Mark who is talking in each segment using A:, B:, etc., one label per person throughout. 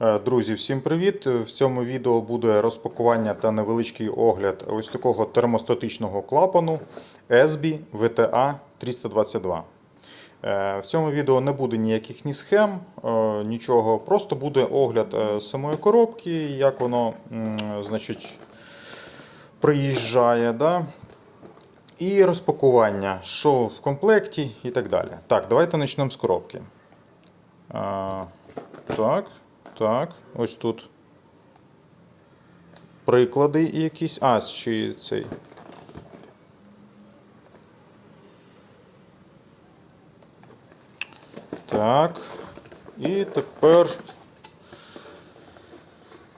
A: Е, Друзі, всім привіт! В цьому відео буде розпакування та невеличкий огляд ось такого термостатичного клапану ESBI VTA 322. Е, В цьому відео не буде ніяких ні схем, е, нічого, просто буде огляд е, самої коробки, як воно значить, приїжджає. Да? І розпакування, що в комплекті і так далі. Так, давайте почнемо з коробки. Так, так, ось тут. Приклади якісь. А, чи цей. Так. І тепер.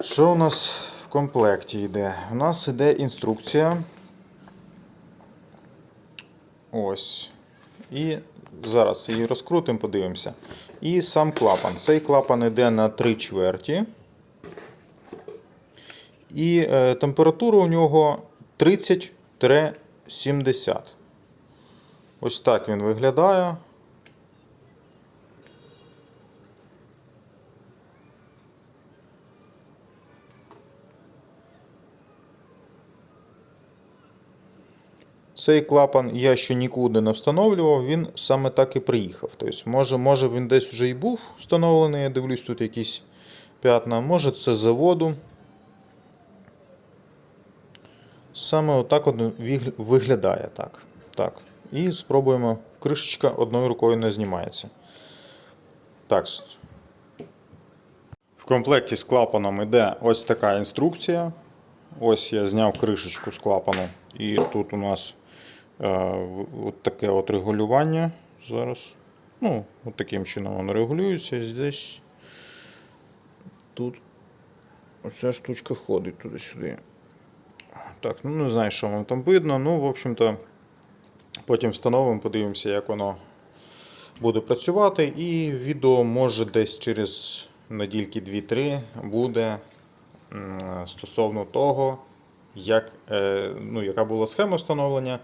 A: Що у нас в комплекті йде? У нас йде інструкція. Ось. І зараз її розкрутимо, подивимося. І сам клапан. Цей клапан йде на 3 чверті. І е, температура у нього 30-70. Ось так він виглядає. Цей клапан я ще нікуди не встановлював, він саме так і приїхав. Тобто, може, може він десь вже і був встановлений, я дивлюсь, тут якісь п'ятна, може це заводу. Саме отак от виглядає так. так. І спробуємо. Кришечка одною рукою не знімається. Так. В комплекті з клапаном йде ось така інструкція. Ось я зняв кришечку з клапану. І тут у нас е, от таке от регулювання. Зараз. Ну, от таким чином воно регулюється. Здесь. Тут оця штучка ходить туди-сюди. Так, ну не знаю, що вам там видно. Ну, в общем-то, потім встановимо, подивимося, як воно буде працювати. І відео може десь через недільки 2-3 буде стосовно того, як, е, ну, яка була схема встановлення.